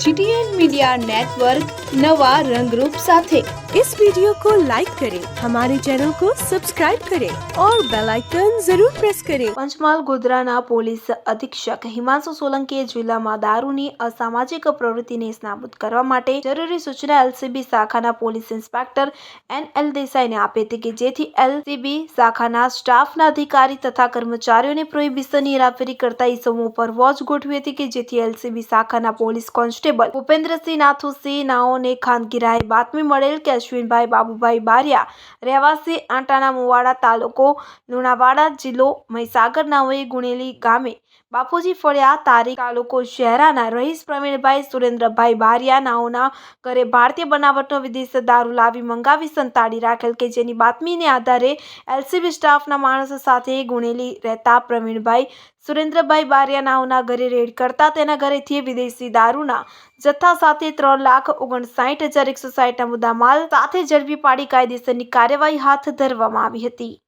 GTN media network नवा रंगरूप साथे इस वीडियो को लाइक करें हमारे चैनल को सब्सक्राइब करें और बेल आइकन जरूर प्रेस करें પંચમહાલ ગોધરાના પોલીસ અધિક્ષક હિમાંશુ સોલંકીએ જિલ્લામાં દારૂની અસામાજિક પ્રવૃત્તિને નાબૂદ કરવા માટે જરૂરી સૂચના એલસીબી શાખાના પોલીસ ઇન્સ્પેક્ટર એન એલ દેસાઈને આપી હતી કે જેથી એલસીબી શાખાના સ્ટાફના અધિકારી તથા કર્મચારીઓને પ્રોહિબિશનની હેરાફેરી કરતા ઇસમો પર વોચ ગોઠવી હતી કે જેથી એલસીબી શાખાના પોલીસ કોન્સ્ટેબલ ભૂપેન્દ્રસિંહ નાથુસિંહ નાઓને ખાનગી રાહે બાતમી મળેલ કે અશ્વિનભાઈ બાબુભાઈ બારિયા, રહેવાસી આંટાના મુવાડા તાલુકો લુણાવાડા જિલ્લો મહીસાગર નાઓએ ગુણેલી ગામે બાપુજી ફળિયા તારીખ તાલુકો શહેરાના રહીશ પ્રવીણભાઈ સુરેન્દ્રભાઈ બારિયા નાઓના ઘરે ભારતીય બનાવટનો વિદેશ દારૂ લાવી મંગાવી સંતાડી રાખેલ કે જેની બાતમીને આધારે એલસીબી સ્ટાફના માણસો સાથે ગુણેલી રહેતા પ્રવીણભાઈ સુરેન્દ્રભાઈ બારિયા નાઓના ઘરે રેડ કરતા તેના ઘરેથી વિદેશી દારૂના જથ્થા સાથે ત્રણ લાખ ઓગણસાઠ હજાર એકસો સાઠના મુદ્દામાલ સાથે ઝડપી પાડી કાયદેસરની કાર્યવાહી હાથ ધરવામાં આવી હતી.